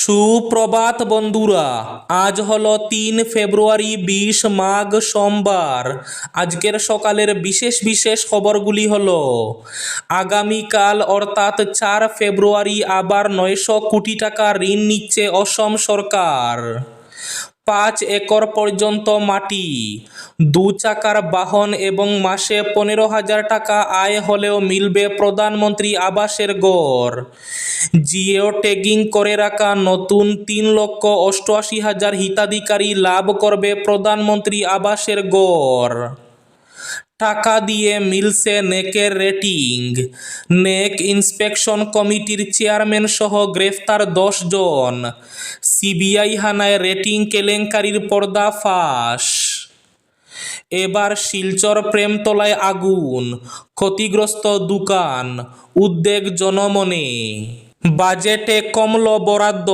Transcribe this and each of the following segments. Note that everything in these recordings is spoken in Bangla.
সুপ্রভাত বন্ধুরা, আজ হলো তিন ফেব্রুয়ারি বিশ মাঘ সোমবার। আজকের সকালের বিশেষ বিশেষ খবরগুলি হল, আগামীকাল অর্থাৎ চার ফেব্রুয়ারি আবার নয়শো কোটি টাকা ঋণ নিচ্ছে অসম সরকার। পাঁচ একর পর্যন্ত মাটি। দু চাকার বাহন এবং মাসে পনেরো হাজার টাকা আয় হলেও মিলবে প্রধানমন্ত্রী আবাসের গড়। জিও ট্যাগিং করে রাখা নতুন তিন লক্ষ অষ্টআশি হাজার হিতাধিকারী লাভ করবে প্রধানমন্ত্রী আবাসের গড়। টাকা দিয়ে মিলছে নেকের রেটিং। নেক ইন্সপেকশন কমিটির চেয়ারম্যান সহ গ্রেফতার দশ জন। সিবিআই হানায় রেটিং কেলেঙ্কারির পর্দা ফাঁস এবার শিলচর প্রেমতলায় আগুন, ক্ষতিগ্রস্ত দোকান, উদ্বেগ জনমনে। বাজেটে কমল বরাদ্দ,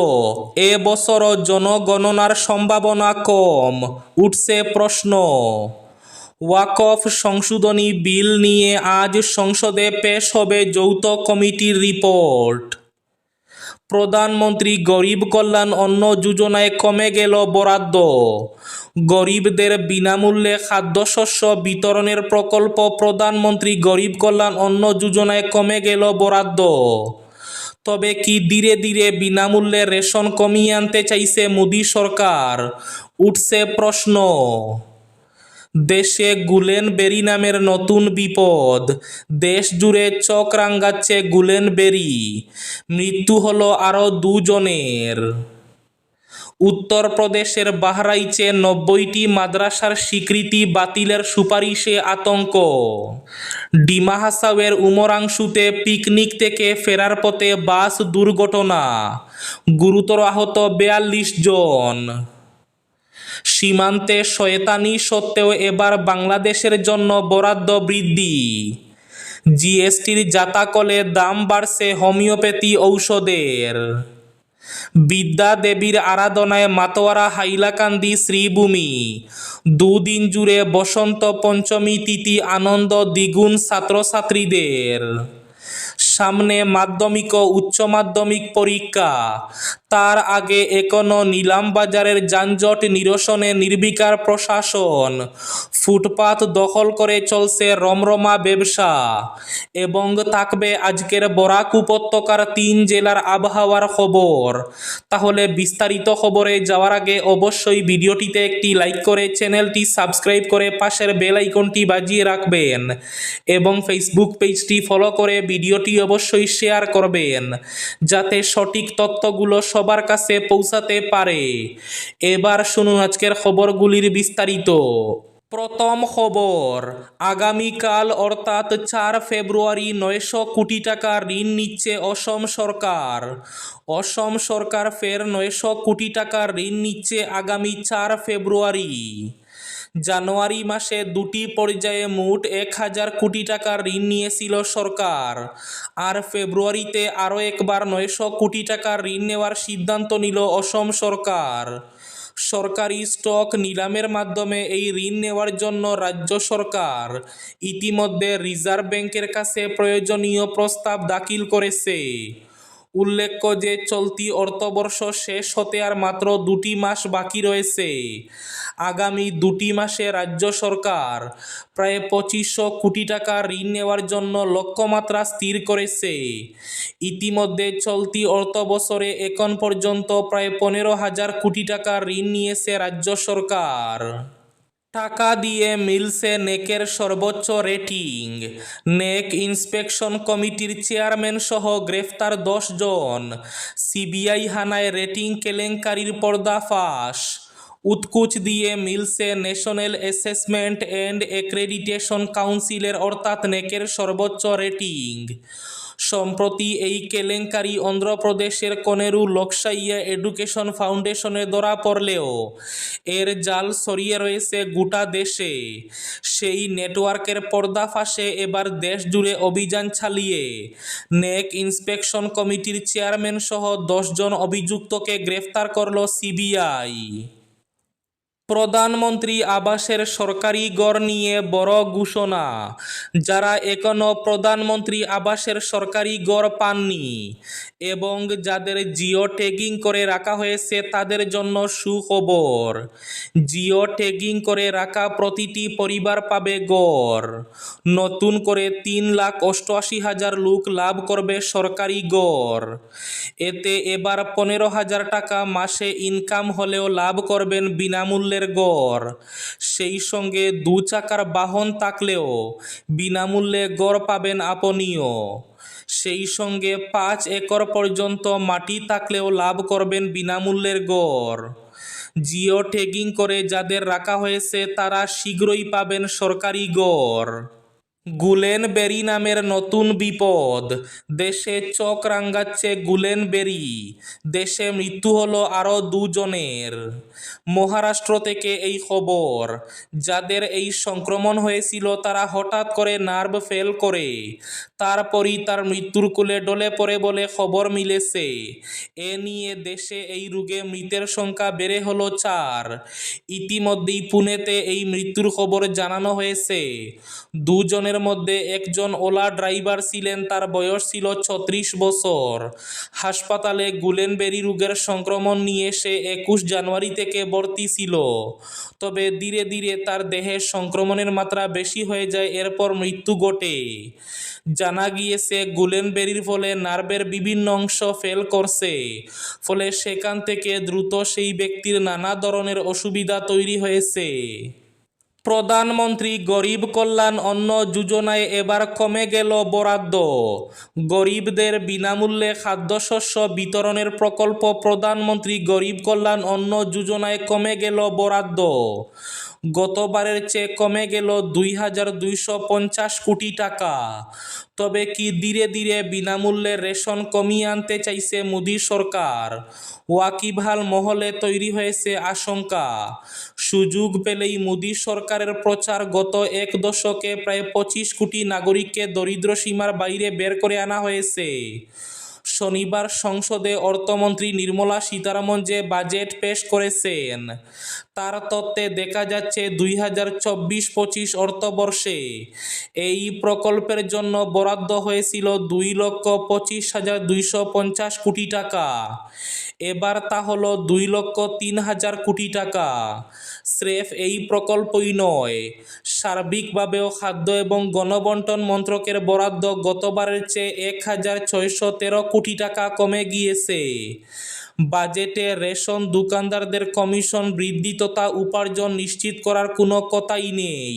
এ বছরও জনগণনার সম্ভাবনা কম, উঠছে প্রশ্ন। ওয়াকফ সংশোধনী বিল নিয়ে আজ সংসদে পেশ হবে যৌথ কমিটির রিপোর্ট। প্রধানমন্ত্রী গরিব কল্যাণ অন্ন যোজনায় কমে গেল বরাদ্দ। গরিবদের বিনামূল্যে খাদ্যশস্য বিতরণের প্রকল্প প্রধানমন্ত্রী গরিব কল্যাণ অন্ন যোজনায় কমে গেল বরাদ্দ। তবে কি ধীরে ধীরে বিনামূল্যে রেশন কমিয়ে আনতে চাইছে মোদী সরকার? উঠছে প্রশ্ন। দেশে গুলেন বেরি নামের নতুন বিপদ। দেশ জুড়ে চোখ রাঙ্গাচ্ছে গুলেন বেরি মৃত্যু হলো আরও দুজনের। উত্তরপ্রদেশের বাহরাইচে নব্বইটি মাদ্রাসার স্বীকৃতি বাতিলের সুপারিশে আতঙ্ক। ডিমা হাসাওয়ের উমরাংশুতে পিকনিক থেকে ফেরার পথে বাস দুর্ঘটনা। গুরুতর আহত বেয়াল্লিশ জন। সীমান্তে শয়তানি সত্ত্বেও এবার বাংলাদেশের জন্য বরাদ্দ বৃদ্ধি। জিএসটির জাতাকলে দাম বাড়ছে হোমিওপ্যাথি ঔষধের। বিদ্যা দেবীর আরাধনায় মাতোয়ারা, হাইলাকান্দি, শ্রীভূমি। দুদিন জুড়ে বসন্ত পঞ্চমী, তিথি, আনন্দ, দ্বিগুণ ছাত্রছাত্রীদের। সামনে মাধ্যমিক ও উচ্চ মাধ্যমিক পরীক্ষা। তার আগে এখনও নিলামবাজারের যানজট নিরসনে নির্বিকার প্রশাসন। ফুটপাত দখল করে চলছে রমরমা ব্যবসা। এবং থাকবে আজকের বরাক উপত্যকার তিন জেলার আবহাওয়ার খবর। তাহলে বিস্তারিত খবরে যাওয়ার আগে অবশ্যই ভিডিওটিতে একটি লাইক করে চ্যানেলটি সাবস্ক্রাইব করে পাশের বেল আইকনটি বাজিয়ে রাখবেন। এবং ফেসবুক পেজটি ফলো করে ভিডিওটি অবশ্যই শেয়ার করবেন। যাতে সঠিক তথ্যগুলো সবার কাছে পৌঁছাতে পারে। এবার শুনুন আজকের খবরগুলির বিস্তারিত। প্রথম খবর, আগামীকাল অর্থাৎ চার ফেব্রুয়ারি নয়শো কোটি টাকা ঋণ নিচ্ছে অসম সরকার। অসম সরকার ফের নয়শো কোটি টাকা ঋণ নিচ্ছে আগামী চার ফেব্রুয়ারি। জানুয়ারি মাসে দুটি পর্যায়ে মোট এক হাজার কোটি টাকার ঋণ নিয়েছিল সরকার। আর ফেব্রুয়ারিতে আরও একবার নয়শো কোটি টাকা ঋণ নেওয়ার সিদ্ধান্ত নিল অসম সরকার। সরকারি স্টক নিলামের মাধ্যমে এই ঋণ নেওয়ার জন্য রাজ্য সরকার ইতিমধ্যে রিজার্ভ ব্যাংকের কাছে প্রয়োজনীয় প্রস্তাব দাখিল করেছে। উল্লেখ্য যে চলতি অর্থবর্ষ শেষ হতে আর মাত্র দুটি মাস বাকি রয়েছে। আগামী দুটি মাসে রাজ্য সরকার প্রায় পঁচিশশো কোটি টাকা ঋণ নেওয়ার জন্য লক্ষ্যমাত্রা স্থির করেছে। ইতিমধ্যে চলতি অর্থবছরে এখন পর্যন্ত প্রায় পনেরো হাজার কোটি টাকা ঋণ নিয়েছে রাজ্য সরকার। টাকা দিয়ে মিলছে নেকের সর্বোচ্চ রেটিং। নেক ইন্সপেকশন কমিটির চেয়ারম্যান সহ গ্রেফতার দশ জন। সিবিআই হানায় রেটিং কেলেঙ্কারির পর্দাফাঁস উৎকুচ দিয়ে মিলছে ন্যাশনাল অ্যাসেসমেন্ট অ্যান্ড অ্যাক্রেডিটেশন কাউন্সিলের অর্থাৎ নেকের সর্বোচ্চ রেটিং। সম্প্রতি এই কেলেঙ্কারি অন্ধ্রপ্রদেশের কনেরু লোকসাইয়া এডুকেশন ফাউন্ডেশনে ধরা পড়লেও এর জাল সরিয়ে রয়েছে গোটা দেশে। সেই নেটওয়ার্কের পর্দাফাঁসে এবার দেশ জুড়ে অভিযান চালিয়ে নেক ইন্সপেকশন কমিটির চেয়ারম্যান সহ দশজন অভিযুক্তকে গ্রেফতার করল সিবিআই। প্রধানমন্ত্রী আবাসের সরকারি গড় নিয়ে বড় ঘোষণা। যারা এখনও প্রধানমন্ত্রী আবাসের সরকারি গড় পাননি এবং যাদের জিও ট্যাগিং করে রাখা হয়েছে তাদের জন্য সুখবর। জিও ট্যাগিং করে রাখা প্রতিটি পরিবার পাবে গড়। নতুন করে তিন লাখ অষ্টআশি হাজার লোক লাভ করবে সরকারি গড়। এতে এবার পনেরো হাজার টাকা মাসে ইনকাম হলেও লাভ করবেন বিনামূল্যের গড়। সেই সঙ্গে দু চাকার বাহন থাকলেও বিনামূল্যে গড় পাবেন আপনিও। সেই সঙ্গে পাঁচ একর পর্যন্ত মাটি থাকলেও লাভ করবেন বিনামূল্যের গড়। জিও ট্যাগিং করে যাদের রাখা হয়েছে তারা শীঘ্রই পাবেন সরকারি গড়। গুলেনবেরি নামের নতুন বিপদ। দেশে চোখ রাঙাচ্ছে গুলেনবেরি। দেশে মৃত্যু হলো আরও দুজনের। মহারাষ্ট্র থেকে এই খবর। যাদের এই সংক্রমণ হয়েছিল, তারা হঠাৎ করে নার্ভ ফেল করে। তারপরই তার মৃত্যুর কোলে ডলে পড়ে বলে খবর মিলেছে। এ নিয়ে দেশে এই রোগে মৃতের সংখ্যা বেড়ে হলো চার। ইতিমধ্যেই পুনেতে এই মৃত্যুর খবর জানানো হয়েছে। দুজনের মধ্যে একজন ওলা ড্রাইভার ছিলেন, তার বয়স ছিল ছত্রিশ বছর। হাসপাতালে গুলেনবেরি রোগের সংক্রমণ নিয়ে সে একুশ জানুয়ারি থেকে ভর্তি ছিল। তবে ধীরে ধীরে তার দেহে সংক্রমণের মাত্রা বেশি হয়ে যায়, এরপর মৃত্যু ঘটে। জানা গিয়েছে, গুলেনবেরির ফলে নার্ভের বিভিন্ন অংশ ফেল করছে। ফলে সেখান থেকে দ্রুত সেই ব্যক্তির নানা ধরনের অসুবিধা তৈরি হয়েছে। প্রধানমন্ত্রী গরিব কল্যাণ অন্ন যোজনায় এবার কমে গেল বরাদ্দ। গরিবদের বিনামূল্যে খাদ্যশস্য বিতরণের প্রকল্প প্রধানমন্ত্রী গরিব কল্যাণ অন্ন যোজনায় কমে গেল বরাদ্দ। গতবারের চেয়ে কমে গেল দুই হাজার দুইশো পঞ্চাশ কোটি টাকা। তবে কি ধীরে ধীরে বিনামূল্যে রেশন কমিয়ে আনতে চাইছে মোদী সরকার? ওয়াকিবহাল মহলে তৈরি হয়েছে আশঙ্কা। সুযোগ পেলেই মোদী সরকারের প্রচার গত এক দশকে প্রায় পঁচিশ কোটি নাগরিককে দরিদ্র সীমার বাইরে বের করে আনা হয়েছে। শনিবার সংসদে অর্থমন্ত্রী নির্মলা সীতারামন যে বাজেট পেশ করেছেন, তার তত্ত্বে দেখা যাচ্ছে দুই হাজার চব্বিশ পঁচিশ অর্থবর্ষে এই প্রকল্পের জন্য বরাদ্দ হয়েছিল দুই লক্ষ পঁচিশ হাজার দুইশো পঞ্চাশ কোটি টাকা। এবার তা হলো দুই লক্ষ তিন হাজার কোটি টাকা। স্রেফ এই প্রকল্পই নয়। সার্বিকভাবেও খাদ্য এবং গণবন্টন মন্ত্রকের বরাদ্দ গতবারের চেয়ে এক হাজার ছয়শো তেরো কোটি টাকা কমে গিয়েছে। বাজেটে রেশন দোকানদারদের কমিশন বৃদ্ধি তথা উপার্জন নিশ্চিত করার কোনো কথাই নেই।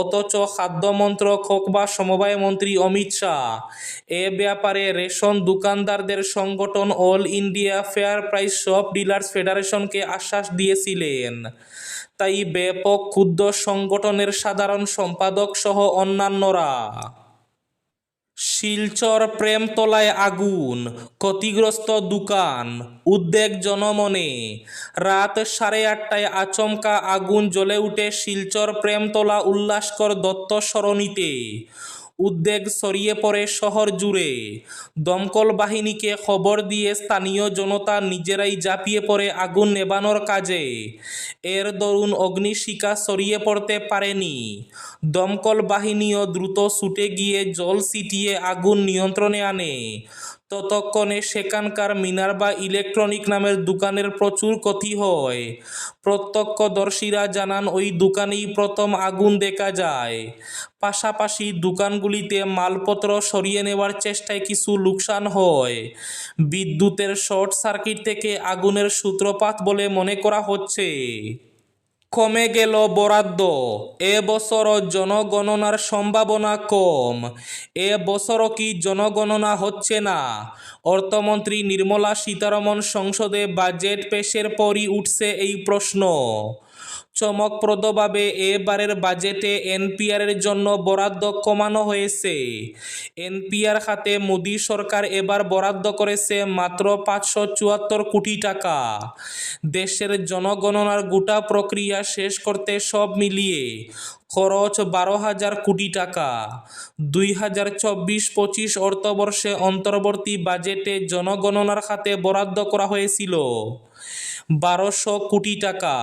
অথচ খাদ্যমন্ত্রক হোক বা সমবায় মন্ত্রী অমিত শাহ, এ ব্যাপারে রেশন দোকানদারদের সংগঠন all India fair price shop dealers ফেডারেশনকে আশ্বাস দিয়েছিলেন। তাই ব্যাপক ক্ষুদ্র সংগঠনের সাধারণ সম্পাদক সহ অন্যান্যরা শিলচর প্রেমতলায় আগুন, ক্ষতিগ্রস্ত দোকান, উদ্বেগ জনমনে। রাত সাড়ে আটটায় আচমকা আগুন জ্বলে উঠে শিলচর প্রেমতলা উল্লাসকর দত্ত সরণিতে। উদ্বেগ ছড়িয়ে পড়ে শহর জুড়ে দমকল বাহিনীকে খবর দিয়ে স্থানীয় জনতা নিজেরাই জাপিয়ে পড়ে আগুন নেবানোর কাজে। এর দরুন অগ্নিশিকা ছড়িয়ে পড়তে পারেনি দমকল বাহিনীও দ্রুত ছুটে গিয়ে জল ছিটিয়ে আগুন নিয়ন্ত্রণে আনে। ততক্ষণে সেখানকার মিনারবা ইলেকট্রনিক নামের দোকানের প্রচুর ক্ষতি হয়। প্রত্যক্ষদর্শীরা জানান, ওই দোকানেই প্রথম আগুন দেখা যায়। পাশাপাশি দোকানগুলিতে মালপত্র সরিয়ে নেওয়ার চেষ্টায় কিছু লোকসান হয়। বিদ্যুতের শর্ট সার্কিট থেকে আগুনের সূত্রপাত বলে মনে করা হচ্ছে। কমে গেল বরাদ্দ। এ বছর জনগণনার সম্ভাবনা কম। এ বছরও কি জনগণনা হচ্ছে না? অর্থমন্ত্রী নির্মলা সীতারমন সংসদে বাজেট পেশের পরই উঠছে এই প্রশ্ন। চমকপ্রদভাবে এবারের বাজেটে এনপিআরের জন্য বরাদ্দ কমানো হয়েছে। এনপিআর খাতে মোদী সরকার এবার বরাদ্দ করেছে মাত্র পাঁচশো চুয়াত্তর কোটি টাকা। দেশের জনগণনার গোটা প্রক্রিয়া শেষ করতে সব মিলিয়ে খরচ বারো হাজার কোটি টাকা। দুই হাজার চব্বিশ পঁচিশ অর্থবর্ষে অন্তর্বর্তী বাজেটে জনগণনার খাতে বরাদ্দ করা হয়েছিল। বারোশো কোটি টাকা।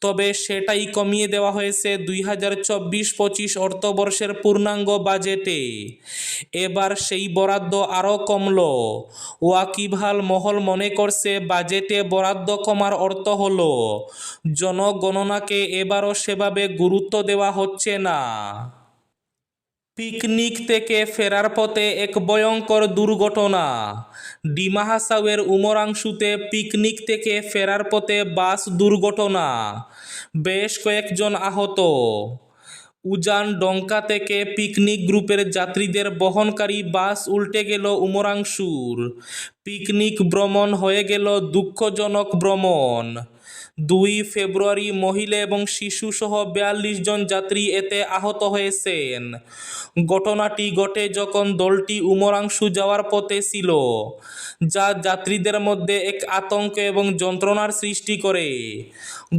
তবে সেটাই কমিয়ে দেওয়া হয়েছে দুই হাজার চব্বিশ পঁচিশ অর্থবর্ষের পূর্ণাঙ্গ বাজেটে। এবার সেই বরাদ্দ আরও কমল। ওয়াকিবহাল মহল মনে করছে বাজেটে বরাদ্দ কমার অর্থ হল, জনগণনাকে এবারও সেভাবে গুরুত্ব দেওয়া হচ্ছে না। পিকনিক থেকে ফেরার পথে এক ভয়ঙ্কর দুর্ঘটনা। ডিমা হাসাওয়ের উমরাংশুতে পিকনিক থেকে ফেরার পথে বাস দুর্ঘটনা। বেশ কয়েকজন আহত। উজান ডঙ্কা থেকে পিকনিক গ্রুপের যাত্রীদের বহনকারী বাস উল্টে গেল উমরাংশুর। পিকনিক ভ্রমণ হয়ে গেল দুঃখজনক ভ্রমণ। দুই ফেব্রুয়ারি মহিলা এবং শিশুসহ বিয়াল্লিশ জন যাত্রী এতে আহত হয়েছেন। ঘটনাটি ঘটে যখন দলটি উমরাংশু যাওয়ার পথে ছিল, যা যাত্রীদের মধ্যে এক আতঙ্ক এবং যন্ত্রণার সৃষ্টি করে।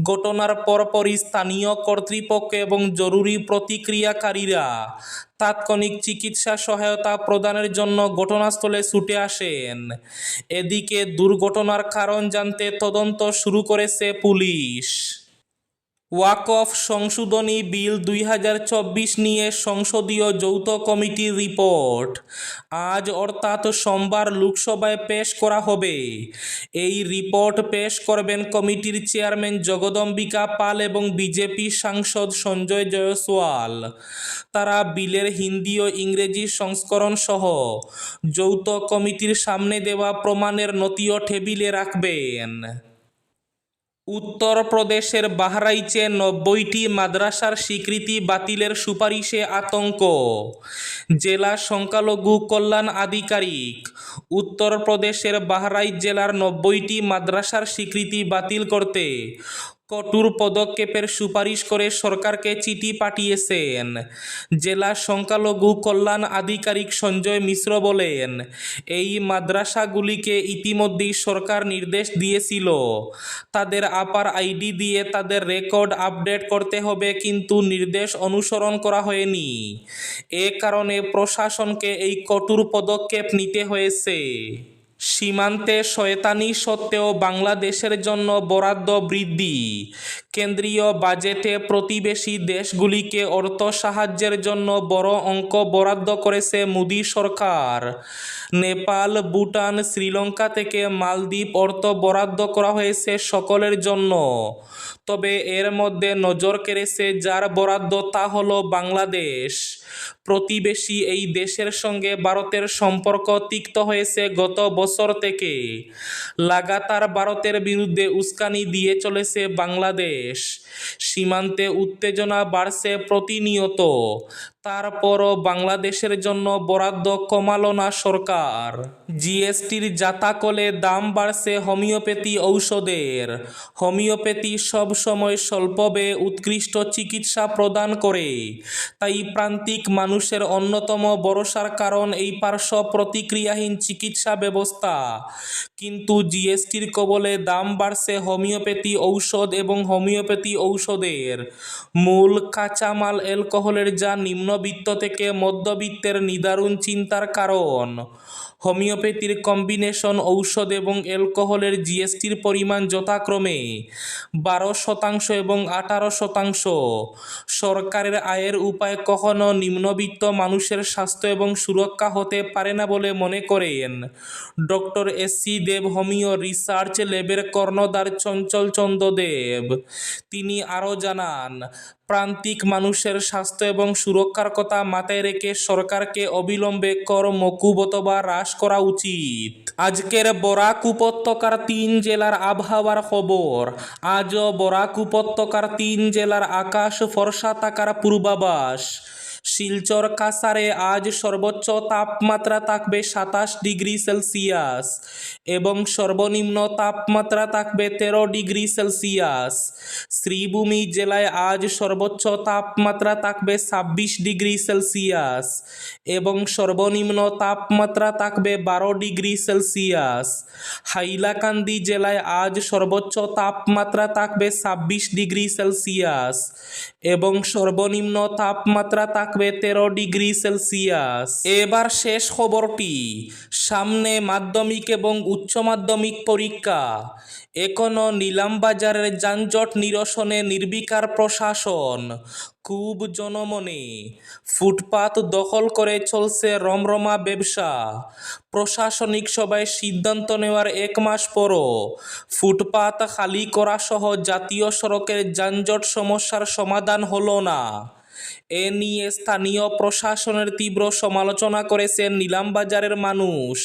ঘটনার পরপরই স্থানীয় কর্তৃপক্ষ এবং জরুরি প্রতিক্রিয়াকারীরা তাৎক্ষণিক চিকিৎসা সহায়তা প্রদানের জন্য ঘটনাস্থলে ছুটে আসেন। এদিকে দুর্ঘটনার কারণ জানতে তদন্ত শুরু করেছে পুলিশ। ওয়াকফ সংশোধনী বিল দুই হাজার চব্বিশ নিয়ে সংসদীয় যৌথ কমিটির রিপোর্ট। আজ অর্থাৎ সোমবার লোকসভায় পেশ করা হবে। এই রিপোর্ট পেশ করবেন কমিটির চেয়ারম্যান জগদম্বিকা পাল এবং বিজেপি সাংসদ সঞ্জয় জয়সওয়াল। তারা বিলের হিন্দি ও ইংরেজি সংস্করণ সহ যৌথ কমিটির সামনে দেওয়া প্রমাণের নথিও টেবিলে রাখবেন। উত্তরপ্রদেশের বাহরাইচে নব্বইটি মাদ্রাসার স্বীকৃতি বাতিলের সুপারিশে আতঙ্ক। জেলা সংখ্যালঘু কল্যাণ আধিকারিক, উত্তরপ্রদেশের বাহরাইচ জেলার নব্বইটি মাদ্রাসার স্বীকৃতি বাতিল করতে কঠোর পদক্ষেপের সুপারিশ করে সরকারকে চিঠি পাঠিয়েছেন। জেলা সংখ্যালঘু কল্যাণ আধিকারিক সঞ্জয় মিশ্র বলেন, এই মাদ্রাসাগুলিকে ইতিমধ্যেই সরকার নির্দেশ দিয়েছিল। তাদের আপার আইডি দিয়ে তাদের রেকর্ড আপডেট করতে হবে, কিন্তু নির্দেশ অনুসরণ করা হয়নি। এ কারণে প্রশাসনকে এই কঠোর পদক্ষেপ নিতে হয়েছে। সীমান্তে শয়তানি সত্ত্বেও বাংলাদেশের জন্য বরাদ্দ বৃদ্ধি। কেন্দ্রীয় বাজেটে প্রতিবেশী দেশগুলিকে অর্থ সাহায্যের জন্য বড় অঙ্ক বরাদ্দ করেছে মোদী সরকার। নেপাল, ভুটান, শ্রীলঙ্কা থেকে মালদ্বীপ অর্থ বরাদ্দ করা হয়েছে সকলের জন্য। তবে এর মধ্যে নজর কেড়েছে যার বরাদ্দ তা হল বাংলাদেশ। প্রতিবেশী এই দেশের সঙ্গে ভারতের সম্পর্ক তিক্ত হয়েছে গত বছর থেকে। লাগাতার ভারতের বিরুদ্ধে উস্কানি দিয়ে চলেছে বাংলাদেশ। সীমান্তে উত্তেজনা বাড়ছে প্রতিনিয়ত। তারপরও বাংলাদেশের জন্য বরাদ্দ কমালো না সরকার। জিএসটির জাতাকলে দাম বাড়ছে হোমিওপ্যাথি ঔষধের। হোমিওপ্যাথি সবসময় স্বল্প ব্যয়ে উৎকৃষ্ট চিকিৎসা প্রদান করে। তাই প্রান্তিক মানুষের অন্যতম ভরসার কারণ এই পার্শ্ব প্রতিক্রিয়াহীন চিকিৎসা ব্যবস্থা। কিন্তু জিএসটির কবলে দাম বাড়ছে হোমিওপ্যাথি ঔষধ এবং হোমিওপ্যাথি ঔষধের মূল কাঁচামাল অ্যালকোহলের যা নিম্নবিত্ত থেকে মধ্যবিত্তের নিদারুণ চিন্তার কারণ। হোমিওপ্যাথির কম্বিনেশন ঔষধ এবং অ্যালকোহলের জিএসটির পরিমাণ যথাক্রমে বারো শতাংশ এবং আঠারো শতাংশ। সরকারের আয়ের উপায় কখনো নিম্নবিত্ত মানুষের স্বাস্থ্য এবং সুরক্ষা হতে পারে না বলে মনে করেন। Doctor S C Deb, homoeo research ল্যাবের কর্ণধার চঞ্চল চন্দ্র দেব। তিনি আরও জানান প্রান্তিক মানুষের স্বাস্থ্য এবং সুরক্ষার কথা মাথায় রেখে সরকারকে অবিলম্বে কর মকুব অথবা হ্রাস করা উচিত। আজকের বরাক উপত্যকার তিন জেলার আবহাওয়ার খবর। আজও বরাক উপত্যকার তিন জেলার আকাশ ফর্সা থাকার পূর্বাভাস। শিলচর কাসারে আজ সর্বোচ্চ তাপমাত্রা থাকবে সাতাশ ডিগ্রি সেলসিয়াস এবং সর্বনিম্ন তাপমাত্রা থাকবে তেরো ডিগ্রি সেলসিয়াস। শ্রীভূমি জেলায় আজ সর্বোচ্চ তাপমাত্রা থাকবে ছাব্বিশ ডিগ্রি সেলসিয়াস এবং সর্বনিম্ন তাপমাত্রা থাকবে বারো ডিগ্রি সেলসিয়াস। হাইলাকান্দি জেলায় আজ সর্বোচ্চ তাপমাত্রা থাকবে ছাব্বিশ ডিগ্রি সেলসিয়াস এবং সর্বনিম্ন তাপমাত্রা থাকবে তেরো ডিগ্রি সেলসিয়াস। এবার শেষ খবরটি, সামনে মাধ্যমিক এবং উচ্চ মাধ্যমিক পরীক্ষা। এখনও নিলামবাজারের যানজট নিরসনে নির্বিকার প্রশাসন। খুব জনমনে। ফুটপাত দখল করে চলছে রমরমা ব্যবসা। প্রশাসনিক সভায় সিদ্ধান্ত নেওয়ার এক মাস পরও ফুটপাত খালি করা সহ জাতীয় সড়কের যানজট সমস্যার সমাধান হলো না। এ নিয়ে স্থানীয় প্রশাসনের তীব্র সমালোচনা করেছেন নিলামবাজারের মানুষ।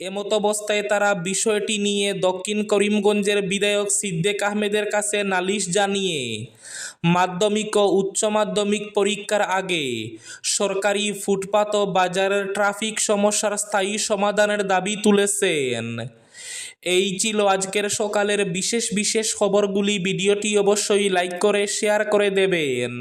এমত অবস্থায় তারা বিষয়টি নিয়ে দক্ষিণ করিমগঞ্জের বিধায়ক সিদ্দেক আহমেদের কাছে নালিশ জানিয়ে মাধ্যমিক ও উচ্চ মাধ্যমিক পরীক্ষার আগে সরকারি ফুটপাত ও বাজারের ট্রাফিক সমস্যার স্থায়ী সমাধানের দাবি তুলেছেন। এই ছিল আজকের সকালের বিশেষ বিশেষ খবরগুলি। ভিডিওটি অবশ্যই লাইক করে, শেয়ার করে দেবেন।